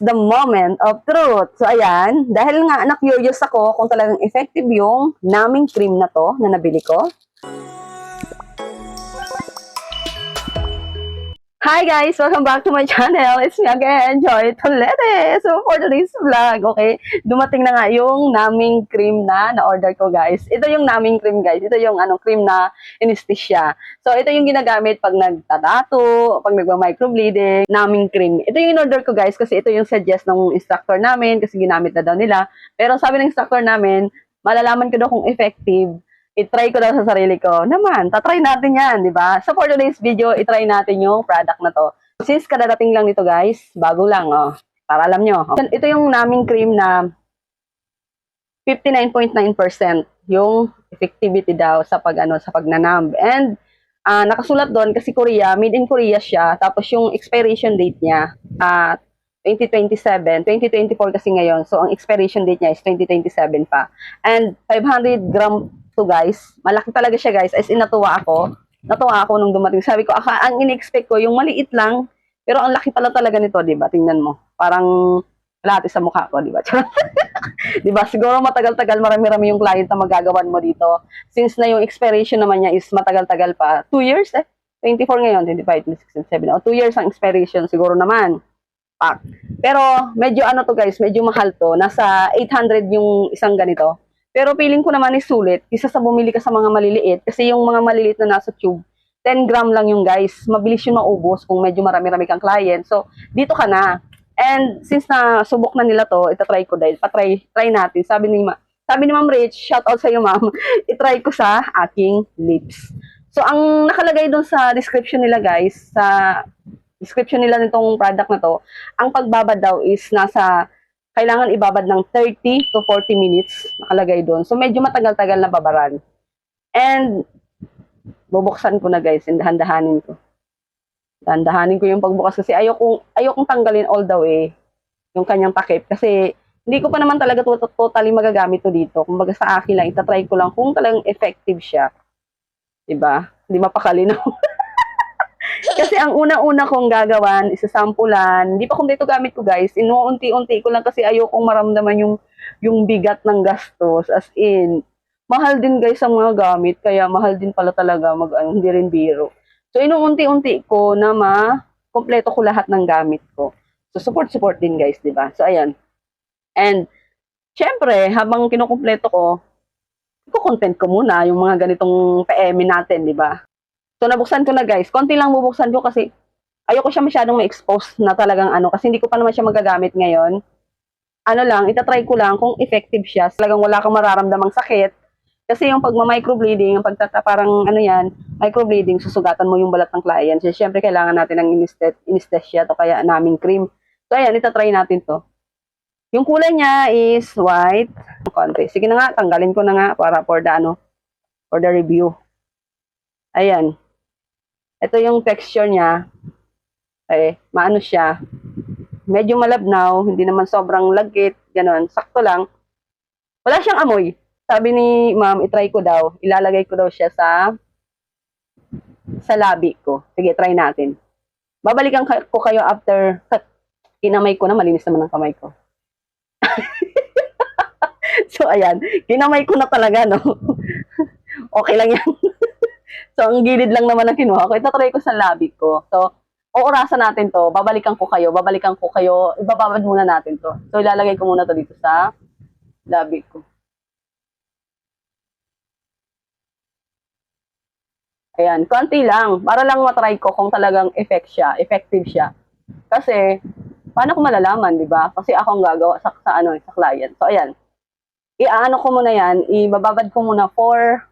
the moment of truth. So, ayan. Dahil nga, na-curious ako kung talagang effective yung naming cream na to na nabili ko. Hi guys! Welcome back to my channel. It's me again, Joy Tolete. So, for today's vlog, okay, dumating na nga yung naming cream na na-order ko, guys. Ito yung naming cream, guys. Ito yung ano, cream na anesthesia. So, ito yung ginagamit pag nagtatato, pag nagma-microbleeding, naming cream. Ito yung in-order ko, guys, kasi ito yung suggest ng instructor namin, kasi ginamit na daw nila. Pero sabi ng instructor namin, malalaman ko daw kung effective itry ko daw sa sarili ko. Naman, tatry natin yan, di ba? So for today's video, itry natin yung product na to. Since kadadating lang nito guys, bago lang, oh, para alam nyo. Oh. Ito yung naming cream na 59.9% yung effectivity daw sa pag ano sa pagnanamb. And uh, nakasulat doon kasi Korea, made in Korea siya. Tapos yung expiration date niya uh, 2027, 2024 kasi ngayon. So ang expiration date niya is 2027 pa. And 500 gram to guys. Malaki talaga siya guys. As in natuwa ako. Natuwa ako nung dumating. Sabi ko, aka, ang in-expect ko, yung maliit lang, pero ang laki pala talaga nito, di ba? Tingnan mo. Parang lahat sa mukha ko, di ba? di ba? Siguro matagal-tagal, marami-rami yung client na magagawan mo dito. Since na yung expiration naman niya is matagal-tagal pa. 2 years eh. 24 ngayon, 25, 26, 27. O, 2 years ang expiration, siguro naman. Pak. Pero, medyo ano to guys, medyo mahal to. Nasa 800 yung isang ganito. Pero feeling ko naman is sulit, isa sa bumili ka sa mga maliliit, kasi yung mga maliliit na nasa tube, 10 gram lang yung guys, mabilis yung maubos kung medyo marami-rami kang client. So, dito ka na. And since na subok na nila to, itatry ko dahil, patry try natin. Sabi ni Ma, sabi ni Ma'am Rich, shout out sa iyo Ma'am, itry ko sa aking lips. So, ang nakalagay dun sa description nila guys, sa description nila nitong product na to, ang pagbabad daw is nasa kailangan ibabad ng 30 to 40 minutes nakalagay doon. So medyo matagal-tagal na babaran. And bubuksan ko na guys, and dahan-dahanin ko. Dahan-dahanin ko yung pagbukas kasi ayokong ayokong tanggalin all the way yung kanyang takip kasi hindi ko pa naman talaga to totally magagamit to dito. Kumbaga sa akin lang, itatry ko lang kung talagang effective siya. 'Di ba? Hindi mapakalinaw. Kasi ang una-una kong gagawan, isasampulan, hindi pa kung dito gamit ko guys, inuunti-unti ko lang kasi ayokong maramdaman yung, yung bigat ng gastos. As in, mahal din guys ang mga gamit, kaya mahal din pala talaga mag, ano, hindi rin biro. So inuunti-unti ko na ma-kompleto ko lahat ng gamit ko. So support-support din guys, di ba? So ayan. And, syempre, habang kinukumpleto ko, ko-content ko muna yung mga ganitong PM natin, di ba? So, nabuksan ko na guys. Konti lang bubuksan ko kasi ayoko siya masyadong ma-expose na talagang ano. Kasi hindi ko pa naman siya magagamit ngayon. Ano lang, itatry ko lang kung effective siya. Talagang wala kang mararamdamang sakit. Kasi yung pagma-microbleeding, yung pagtata parang ano yan, microbleeding, susugatan mo yung balat ng client. So, syempre, kailangan natin ng anesthesia to kaya naming cream. So, ayan, itatry natin to. Yung kulay niya is white. Konti. Sige na nga, tanggalin ko na nga para for the ano, for the review. Ayan. Ito yung texture niya. Eh, maano siya. Medyo malabnaw, hindi naman sobrang lagkit, ganun. Sakto lang. Wala siyang amoy. Sabi ni ma'am, itry ko daw. Ilalagay ko daw siya sa sa labi ko. Sige, try natin. Babalikan ko kayo after kinamay ko na, malinis naman ang kamay ko. so, ayan. Kinamay ko na talaga, no? okay lang yan. So, ang gilid lang naman ang kinuha ko. Itatry ko sa labi ko. So, oorasan natin to. Babalikan ko kayo. Babalikan ko kayo. Ibababad muna natin to. So, ilalagay ko muna to dito sa labi ko. Ayan, konti lang. Para lang matry ko kung talagang effect siya, effective siya. Kasi, paano ko malalaman, di ba? Kasi ako ang gagawa sa, sa, ano, sa client. So, ayan. Iaano ko muna yan, ibababad ko muna for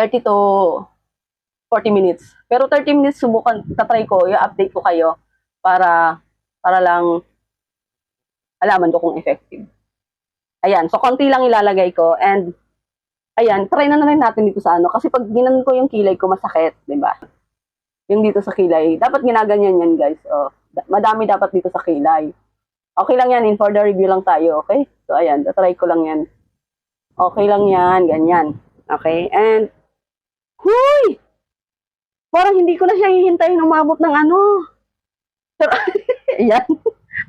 30 to 40 minutes. Pero 30 minutes subukan, tatry ko, i-update ko kayo para para lang alaman ko kung effective. Ayan, so konti lang ilalagay ko and ayan, try na na rin natin dito sa ano kasi pag ginanon ko yung kilay ko masakit, 'di ba? Yung dito sa kilay, dapat ginaganyan yan, guys. Oh, madami dapat dito sa kilay. Okay lang yan, in for the review lang tayo, okay? So ayan, try ko lang yan. Okay lang yan, ganyan. Okay? And Huy! Parang hindi ko na siya hihintayin umabot ng ano. Pero, ayan.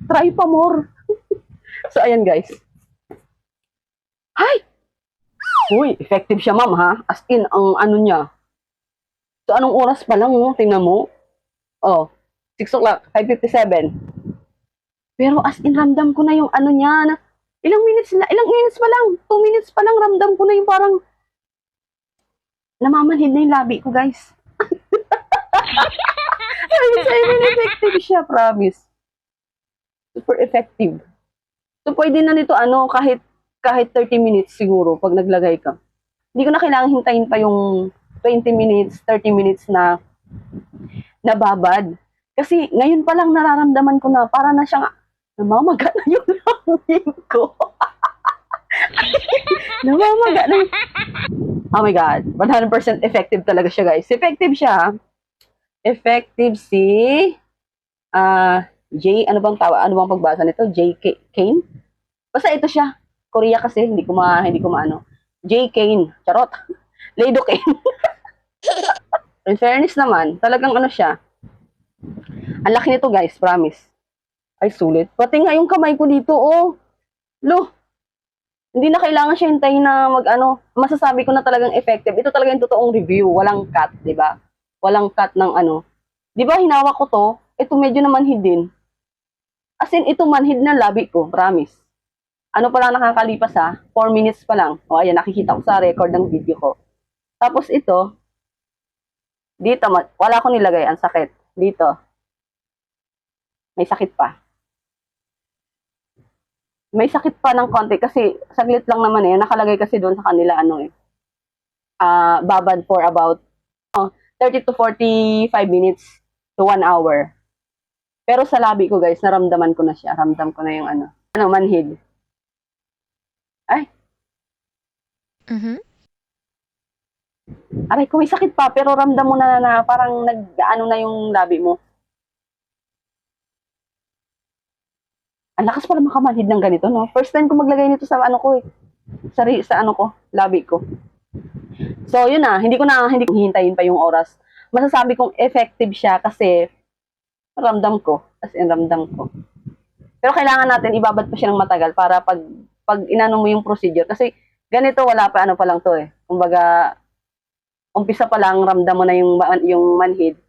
Try pa more. so, ayan guys. Hi! Uy, effective siya ma'am ha. As in, ang ano niya. So, anong oras pa lang, oh? tingnan mo. Oh, 6 o'clock, 5.57. Pero as in, ramdam ko na yung ano niya. Na, ilang minutes na, ilang minutes pa lang. 2 minutes pa lang, ramdam ko na yung parang namamanhid na yung labi ko, guys. Sabi sa'yo, effective siya, promise. Super effective. So, pwede na nito, ano, kahit kahit 30 minutes siguro pag naglagay ka. Hindi ko na kailangan hintayin pa yung 20 minutes, 30 minutes na nababad. Kasi ngayon pa lang nararamdaman ko na para na siyang namamaga na yung langin ko. namamaga na. Oh my God. 100% effective talaga siya, guys. Effective siya. Effective si ah J, ano bang tawa? Ano bang pagbasa nito? J. K- Kane? Basta ito siya. Korea kasi, hindi ko ma, hindi ko maano. J. Kane. Charot. Leido Kane. In fairness naman, talagang ano siya. Ang laki nito guys, promise. Ay, sulit. Pati nga yung kamay ko dito, oh. Lo. Hindi na kailangan siya hintayin na mag ano. Masasabi ko na talagang effective. Ito talaga yung totoong review. Walang cut, di ba? Walang cut ng ano. Di ba hinawak ko to? Ito medyo na manhid din. As in, ito manhid na labi ko, promise. Ano pa lang nakakalipas ha? 4 minutes pa lang. O ayan, nakikita ko sa record ng video ko. Tapos ito, dito, wala ko nilagay, ang sakit. Dito. May sakit pa. May sakit pa ng konti kasi saglit lang naman eh. Nakalagay kasi doon sa kanila ano eh. Ah, babad for about oh, 30 to 45 minutes to 1 hour. Pero sa labi ko guys, naramdaman ko na siya. Ramdam ko na yung ano. Ano, manhid. Mhm. Aray ko, may sakit pa, pero ramdam mo na na parang nag, ano na yung labi mo. Ang lakas pala makamanhid ng ganito, no? First time ko maglagay nito sa ano ko eh. Sa, sa ano ko, labi ko. So, yun na. Hindi ko na, hindi ko hihintayin pa yung oras. Masasabi kong effective siya kasi ramdam ko. As in, ramdam ko. Pero kailangan natin ibabad pa siya ng matagal para pag, pag inano mo yung procedure. Kasi ganito, wala pa ano pa lang to eh. Kumbaga, umpisa pa lang ramdam mo na yung yung manhid.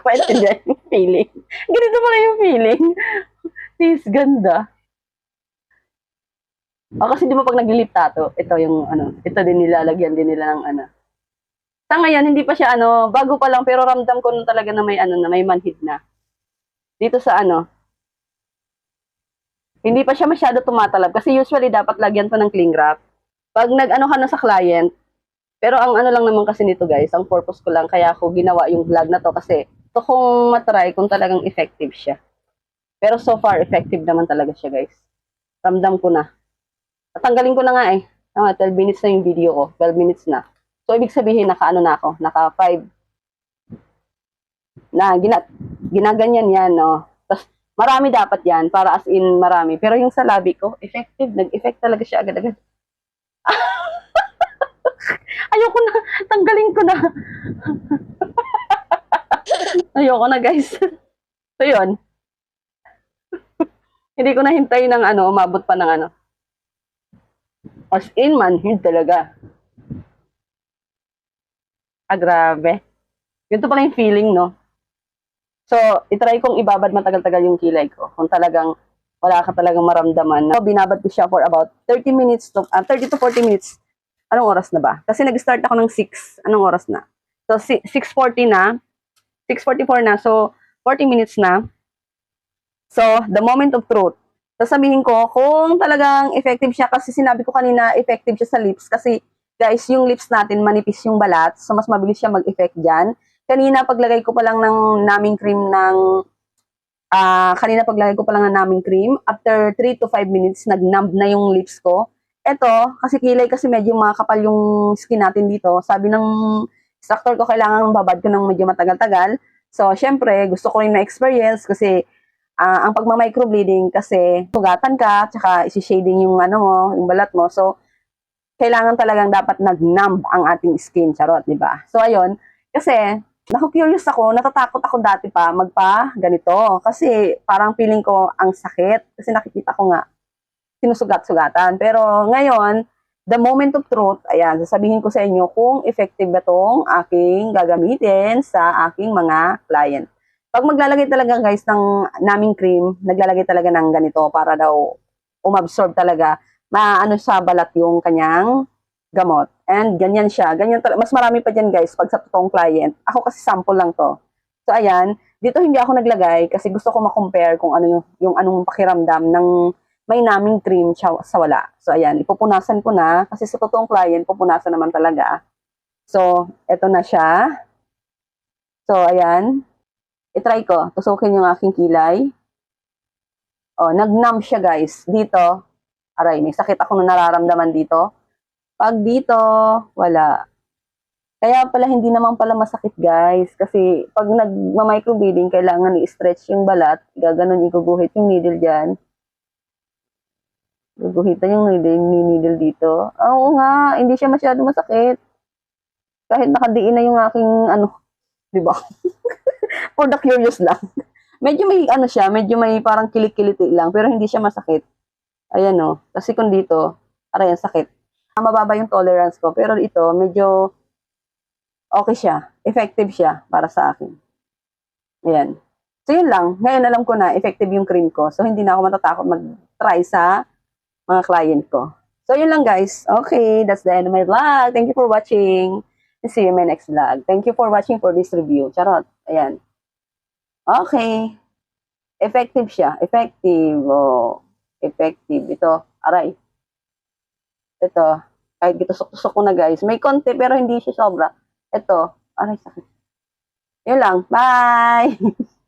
Ko maintindihan yung feeling. Ganito pala yung feeling. Tis, ganda. O kasi di ba pag nag-lip tattoo, ito yung ano, ito din nilalagyan din nila ng ano. Sa ngayon, hindi pa siya ano, bago pa lang, pero ramdam ko nun talaga na may ano, na may manhid na. Dito sa ano, hindi pa siya masyado tumatalab kasi usually dapat lagyan to ng cling wrap. Pag nag-ano ka na sa client, pero ang ano lang naman kasi nito guys, ang purpose ko lang kaya ako ginawa yung vlog na to kasi to kung matry kung talagang effective siya. Pero so far, effective naman talaga siya guys. Ramdam ko na. Tatanggalin ko na nga eh. Ah, 12 minutes na yung video ko. 12 minutes na. So, ibig sabihin, naka ano na ako. Naka 5. Na, gina, ginaganyan yan, no. Tapos, marami dapat yan, para as in marami. Pero yung sa labi ko, effective. Nag-effect talaga siya agad-agad. Ayoko na. Tanggalin ko na. Ayoko na, guys. So, yun. Hindi ko na hintay ng ano, umabot pa ng ano. As in, manhid talaga. Ah, grabe. Ganito pala yung feeling, no? So, itry kong ibabad matagal-tagal yung kilay ko. Kung talagang wala ka talagang maramdaman. So, binabad ko siya for about 30 minutes to, ah, 30 to 40 minutes. Anong oras na ba? Kasi nag-start ako ng 6. Anong oras na? So, si- 6.40 na. 6.44 na. So, 40 minutes na. So, the moment of truth. Sasabihin ko kung talagang effective siya kasi sinabi ko kanina effective siya sa lips kasi guys, yung lips natin manipis yung balat so mas mabilis siya mag-effect dyan. Kanina paglagay ko pa lang ng naming cream ng ah kanina paglagay ko pa lang ng naming cream after 3 to 5 minutes nag-numb na yung lips ko. Eto, kasi kilay kasi medyo makapal yung skin natin dito. Sabi ng instructor ko kailangan babad ko ng medyo matagal-tagal. So, syempre, gusto ko rin na-experience kasi ah, ang pagma-microbleeding kasi sugatan ka, tsaka isi-shading yung ano mo, yung balat mo. So, kailangan talagang dapat nag-numb ang ating skin, charot, di ba? So, ayun, kasi Naku-curious ako, natatakot ako dati pa magpa ganito. Kasi parang feeling ko ang sakit. Kasi nakikita ko nga, sinusugat-sugatan. Pero ngayon, the moment of truth, ayan, sasabihin ko sa inyo kung effective ba tong aking gagamitin sa aking mga client. Pag maglalagay talaga guys ng naming cream, naglalagay talaga ng ganito para daw umabsorb talaga, maano sa balat yung kanyang gamot. And ganyan siya. Ganyan mas marami pa dyan guys pag sa totoong client. Ako kasi sample lang to. So ayan, dito hindi ako naglagay kasi gusto ko ma-compare kung ano yung, yung anong pakiramdam ng may naming siya sa wala. So ayan, ipupunasan ko na kasi sa totoong client, pupunasan naman talaga. So, eto na siya. So ayan, itry ko. Tusukin yung aking kilay. Oh, nag-numb siya guys. Dito, aray, may sakit ako na nararamdaman dito. Pag dito, wala. Kaya pala hindi naman pala masakit guys. Kasi pag nagma-microbleeding, kailangan i-stretch yung balat. Gaganon, iguguhit yung needle dyan. Guguhitan yung needle dito. Oo nga, hindi siya masyado masakit. Kahit nakadiin na yung aking ano, di ba? For the curious lang. Medyo may ano siya, medyo may parang kilik-kiliti lang, pero hindi siya masakit. Ayan o. Kasi kung dito, aray, sakit. Ah, Mababa yung tolerance ko, pero ito, medyo okay siya. Effective siya para sa akin. Ayan. So, yun lang. Ngayon, alam ko na, effective yung cream ko. So, hindi na ako matatakot mag-try sa mga client ko. So, yun lang, guys. Okay, that's the end of my vlog. Thank you for watching. See you in my next vlog. Thank you for watching for this review. Charot. Ayan. Okay. Effective siya. Effective. Oh. Effective. Ito. Aray. Ito. Kahit gitusok-tusok ko na guys. May konti pero hindi siya sobra. Ito. Aray, sakit. Yun lang. Bye!